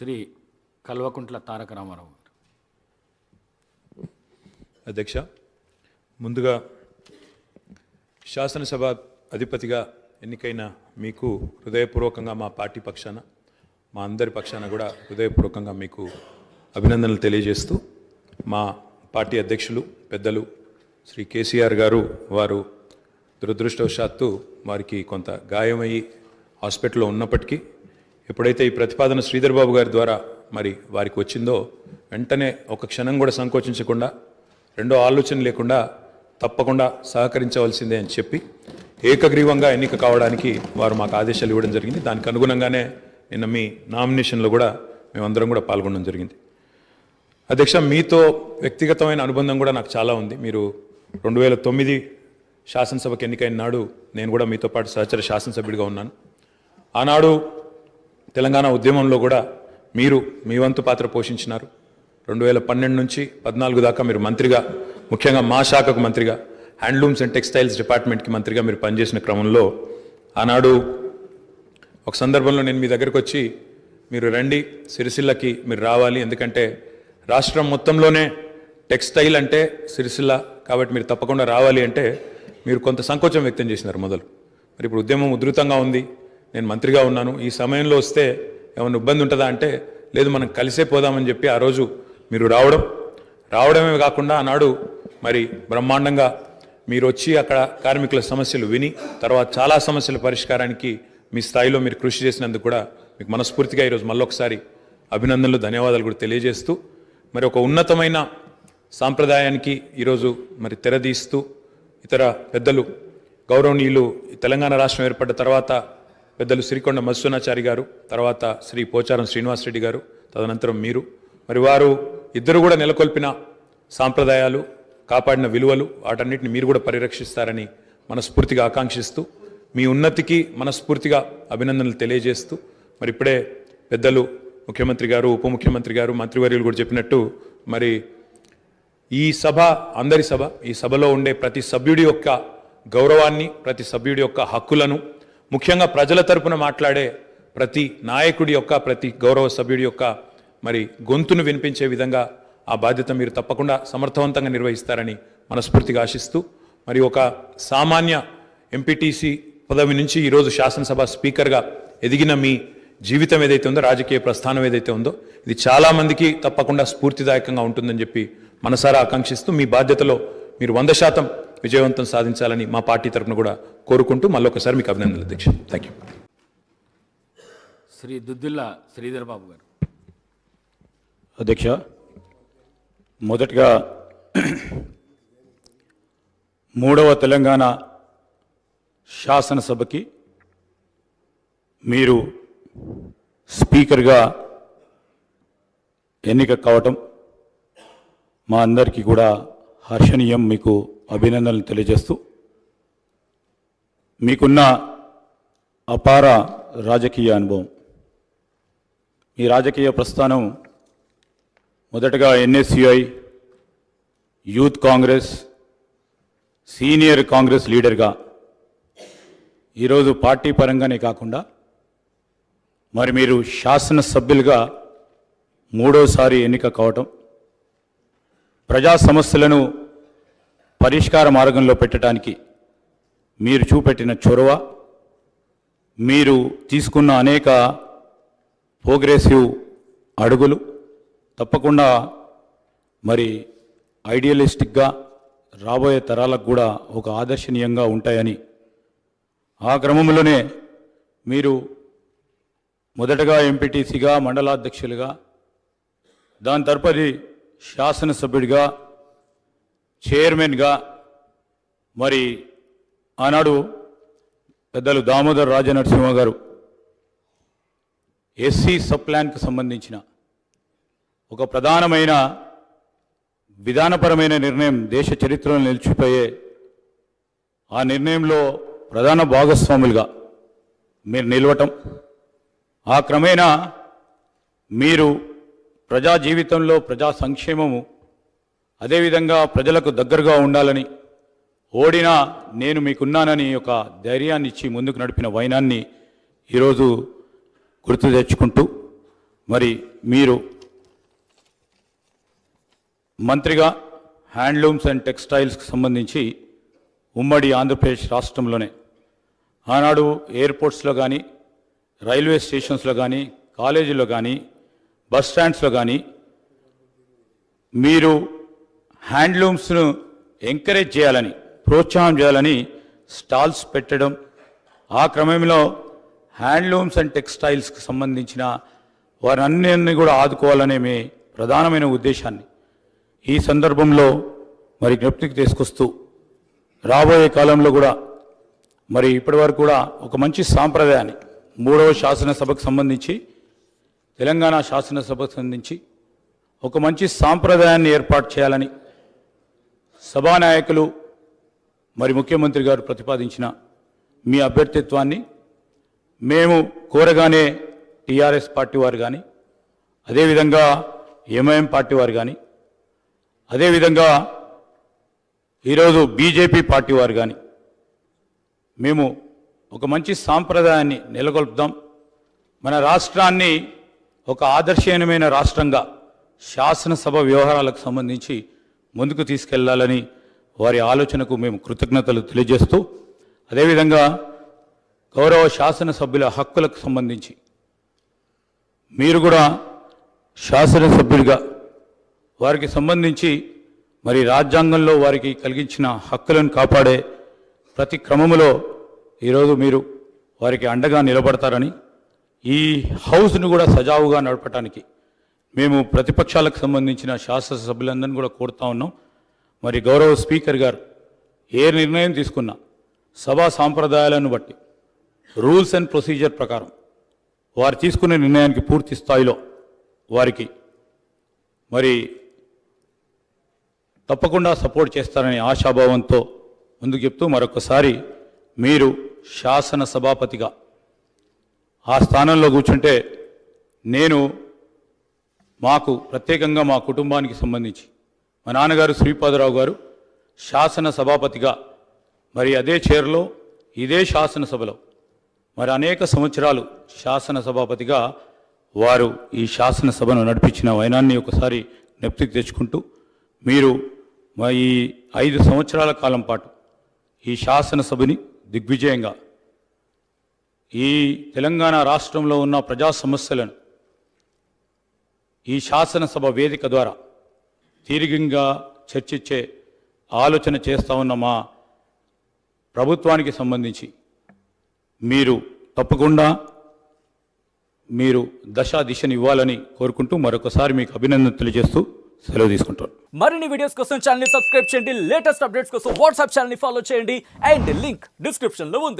శ్రీ కల్వకుంట్ల తారక రామారావు గారు. అధ్యక్ష ముందుగా శాసనసభ అధిపతిగా ఎన్నికైన మీకు హృదయపూర్వకంగా మా పార్టీ పక్షాన మా అందరి పక్షాన కూడా హృదయపూర్వకంగా మీకు అభినందనలు తెలియజేస్తూ మా పార్టీ అధ్యక్షులు పెద్దలు శ్రీ కేసీఆర్ గారు వారు దురదృష్టవశాత్తు వారికి కొంత గాయమయ్యి హాస్పిటల్లో ఉన్నప్పటికీ ఎప్పుడైతే ఈ ప్రతిపాదన శ్రీధర్ బాబు గారి ద్వారా మరి వారికి వచ్చిందో వెంటనే ఒక క్షణం కూడా సంకోచించకుండా రెండో ఆలోచన లేకుండా తప్పకుండా సహకరించవలసిందే అని చెప్పి ఏకగ్రీవంగా ఎన్నిక కావడానికి వారు మాకు ఆదేశాలు ఇవ్వడం జరిగింది. దానికి అనుగుణంగానే నిన్న మీ నామినేషన్లో కూడా మేమందరం కూడా పాల్గొనడం జరిగింది. అధ్యక్ష మీతో వ్యక్తిగతమైన అనుబంధం కూడా నాకు చాలా ఉంది. మీరు రెండు వేల తొమ్మిది శాసనసభకు ఎన్నికైన నాడు నేను కూడా మీతో పాటు సహచర శాసనసభ్యుడిగా ఉన్నాను. ఆనాడు తెలంగాణ ఉద్యమంలో కూడా మీరు మీ వంతు పాత్ర పోషించినారు. రెండు వేల పన్నెండు నుంచి పద్నాలుగు దాకా మీరు మంత్రిగా ముఖ్యంగా మా శాఖకు మంత్రిగా హ్యాండ్లూమ్స్ అండ్ టెక్స్టైల్స్ డిపార్ట్మెంట్కి మంత్రిగా మీరు పనిచేసిన క్రమంలో ఆనాడు ఒక సందర్భంలో నేను మీ దగ్గరకు వచ్చి మీరు రండి సిరిసిల్లకి మీరు రావాలి. ఎందుకంటే రాష్ట్రం మొత్తంలోనే టెక్స్టైల్ అంటే సిరిసిల్ల కాబట్టి మీరు తప్పకుండా రావాలి అంటే మీరు కొంత సంకోచం వ్యక్తం చేసినారు మొదలు. మరి ఇప్పుడు ఉద్యమం ఉధృతంగా ఉంది. నేను మంత్రిగా ఉన్నాను. ఈ సమయంలో వస్తే ఏమైనా ఇబ్బంది ఉంటుందా అంటే లేదు మనం కలిసే పోదామని చెప్పి ఆ రోజు మీరు రావడం. రావడమే కాకుండా ఆనాడు మరి బ్రహ్మాండంగా మీరు వచ్చి అక్కడ కార్మికుల సమస్యలు విని తర్వాత చాలా సమస్యల పరిష్కారానికి మీ స్థాయిలో మీరు కృషి చేసినందుకు కూడా మీకు మనస్ఫూర్తిగా ఈరోజు మళ్ళొకసారి అభినందనలు ధన్యవాదాలు కూడా తెలియజేస్తూ మరి ఒక ఉన్నతమైన సాంప్రదాయానికి ఈరోజు మరి తెరదీస్తూ ఇతర పెద్దలు గౌరవనీయులు ఈ తెలంగాణ రాష్ట్రం ఏర్పడ్డ తర్వాత పెద్దలు సిరికొండ మత్స్యనాచారి గారు తర్వాత శ్రీ పోచారం శ్రీనివాసరెడ్డి గారు తదనంతరం మీరు. మరి వారు ఇద్దరు కూడా నెలకొల్పిన సాంప్రదాయాలు కాపాడిన విలువలు వాటన్నిటిని మీరు కూడా పరిరక్షిస్తారని మనస్ఫూర్తిగా ఆకాంక్షిస్తూ మీ ఉన్నతికి మనస్ఫూర్తిగా అభినందనలు తెలియజేస్తూ మరి ఇప్పుడే పెద్దలు ముఖ్యమంత్రి గారు ఉప ముఖ్యమంత్రి గారు మంత్రివర్యులు కూడా చెప్పినట్టు మరి ఈ సభ అందరి సభ ఈ సభలో ఉండే ప్రతి సభ్యుడి యొక్క గౌరవాన్ని ప్రతి సభ్యుడి యొక్క హక్కులను ముఖ్యంగా ప్రజల తరపున మాట్లాడే ప్రతి నాయకుడి యొక్క ప్రతి గౌరవ సభ్యుడి యొక్క మరి గొంతును వినిపించే విధంగా ఆ బాధ్యత మీరు తప్పకుండా సమర్థవంతంగా నిర్వహిస్తారని మనస్ఫూర్తిగా ఆశిస్తూ మరి ఒక సామాన్య ఎంపీటీసీ పదవి నుంచి ఈరోజు శాసనసభ స్పీకర్గా ఎదిగిన మీ జీవితం ఏదైతే ఉందో రాజకీయ ప్రస్థానం ఏదైతే ఉందో ఇది చాలామందికి తప్పకుండా స్ఫూర్తిదాయకంగా ఉంటుందని చెప్పి మనసారా ఆకాంక్షిస్తూ మీ బాధ్యతలో మీరు వంద శాతం విజయవంతం సాధించాలని మా పార్టీ తరఫున కూడా కోరుకుంటూ మళ్ళొకసారి మీకు అభినందనలు అధ్యక్ష థ్యాంక్ యూ శ్రీ దుద్దిల్ల శ్రీధర్ బాబు గారు. అధ్యక్ష మొదటగా మూడవ తెలంగాణ శాసనసభకి మీరు స్పీకర్గా ఎన్నిక కావటం మా అందరికీ కూడా హర్షణీయం మీకు అభినందనలు తెలియజేస్తూ మీకున్న అపార రాజకీయ అనుభవం. మీ రాజకీయ ప్రస్థానం మొదటగా NSUI youth Congress senior Congress లీడర్గా. ఈరోజు పార్టీ పరంగానే కాకుండా మరి మీరు శాసనసభ్యులుగా మూడోసారి ఎన్నిక కావటం ప్రజా సమస్యలను పరిష్కార మార్గంలో పెట్టడానికి మీరు చూపెట్టిన చొరవ మీరు తీసుకున్న అనేక ప్రోగ్రెసివ్ అడుగులు తప్పకుండా మరి ఐడియలిస్టిక్గా రాబోయే తరాలకు కూడా ఒక ఆదర్శనీయంగా ఉంటాయని ఆ క్రమంలోనే మీరు మొదటగా ఎంపీటీసీగా మండలాధ్యక్షులుగా దాని తదుపరి శాసనసభ్యుడిగా చైర్మన్గా మరి ఆనాడు పెద్దలు దామోదర్ రాజనరసింహ గారు ఎస్సీ సప్లాన్కి సంబంధించిన ఒక ప్రధానమైన విధానపరమైన నిర్ణయం దేశ చరిత్రలో నిలిచిపోయే ఆ నిర్ణయంలో ప్రధాన భాగస్వాములుగా మీరు నిలవటం ఆ క్రమేణా మీరు ప్రజా జీవితంలో ప్రజా సంక్షేమము అదేవిధంగా ప్రజలకు దగ్గరగా ఉండాలని ఓడినా నేను మీకున్నానని ఒక ధైర్యాన్ని ఇచ్చి ముందుకు నడిపిన వైనాన్ని ఈరోజు గుర్తు తెచ్చుకుంటూ మరి మీరు మంత్రిగా హ్యాండ్లూమ్స్ అండ్ టెక్స్టైల్స్కి సంబంధించి ఉమ్మడి ఆంధ్రప్రదేశ్ రాష్ట్రంలోనే ఆనాడు ఎయిర్పోర్ట్స్లో కానీ రైల్వే స్టేషన్స్లో కానీ కాలేజీలో కానీ బస్ స్టాండ్స్లో కానీ మీరు హ్యాండ్లూమ్స్ను ఎంకరేజ్ చేయాలని ప్రోత్సాహం చేయాలని స్టాల్స్ పెట్టడం ఆ క్రమంలో హ్యాండ్లూమ్స్ అండ్ టెక్స్టైల్స్కి సంబంధించిన వారన్నిటిని కూడా ఆదుకోవాలనే మీ ప్రధానమైన ఉద్దేశాన్ని. ఈ సందర్భంలో మరి జ్ఞప్తికి తీసుకొస్తూ రాబోయే కాలంలో కూడా మరి ఇప్పటి వరకు కూడా ఒక మంచి సాంప్రదాయాన్ని మూడవ శాసనసభకు సంబంధించి తెలంగాణ శాసనసభకు సంబంధించి ఒక మంచి సాంప్రదాయాన్ని ఏర్పాటు చేయాలని సభానాయకులు మరి ముఖ్యమంత్రి గారు ప్రతిపాదించిన మీ అభ్యర్థిత్వాన్ని మేము కోరగానే టీఆర్ఎస్ పార్టీ వారు కానీ అదేవిధంగా ఎంఐఎం పార్టీ వారు కానీ అదేవిధంగా ఈరోజు బీజేపీ పార్టీ వారు కానీ మేము ఒక మంచి సాంప్రదాయాన్ని నెలకొల్పుదాం. మన రాష్ట్రాన్ని ఒక ఆదర్శనీయమైన రాష్ట్రంగా శాసనసభ వ్యవహారాలకు సంబంధించి ముందుకు తీసుకెళ్ళాలని వారి ఆలోచనకు మేము కృతజ్ఞతలు తెలియజేస్తూ అదేవిధంగా గౌరవ శాసనసభ్యుల హక్కులకు సంబంధించి మీరు కూడా శాసనసభ్యుడిగా వారికి సంబంధించి మరి రాజ్యాంగంలో వారికి కలిగించిన హక్కులను కాపాడే ప్రతి క్రమములో ఈరోజు మీరు వారికి అండగా నిలబడతారని ఈ హౌస్ను కూడా సజావుగా నడపటానికి మేము ప్రతిపక్షాలకు సంబంధించిన శాసనసభ్యులందరినీ కూడా కోరుతా ఉన్నాం. మరి గౌరవ స్పీకర్ గారు ఏ నిర్ణయం తీసుకున్నా సభా సాంప్రదాయాలను బట్టి రూల్స్ అండ్ ప్రొసీజర్ ప్రకారం వారు తీసుకునే నిర్ణయానికి పూర్తి స్థాయిలో వారికి మరి తప్పకుండా సపోర్ట్ చేస్తారని ఆశాభావంతో ముందుకు చెప్తూ మరొకసారి మీరు శాసన సభాపతిగా ఆ స్థానంలో కూర్చుంటే నేను మాకు ప్రత్యేకంగా మా కుటుంబానికి సంబంధించి మా నాన్నగారు శ్రీపాదరావు గారు శాసన సభాపతిగా. మరి అదే చైర్లో ఇదే శాసనసభలో. మరి అనేక సంవత్సరాలు శాసన సభాపతిగా వారు ఈ శాసనసభను నడిపించిన వైనాన్ని ఒకసారి నెప్తికి తెచ్చుకుంటూ మీరు మా ఈ ఐదు సంవత్సరాల కాలం పాటు ఈ శాసనసభని దిగ్విజయంగా ఈ తెలంగాణ రాష్ట్రంలో ఉన్న ప్రజా సమస్యలను ఈ శాసనసభ వేదిక ద్వారా దీర్ఘంగా చర్చించే ఆలోచన చేస్తూ ఉన్న మా ప్రభుత్వానికి సంబంధించి మీరు తప్పకుండా మీరు దశ దిశను ఇవ్వాలని కోరుకుంటూ మరొకసారి మీకు అభినందన తెలియజేస్తూ సెలవు తీసుకుంటాను మరిన్ని వీడియోస్ కోసం ఛానల్ సబ్స్క్రైబ్ చేయండి. లేటెస్ట్ అప్డేట్స్ కోసం వాట్సాప్ ఛానల్ని ఫాలో చేయండి. అండ్ లింక్ డిస్క్రిప్షన్లో ఉంది.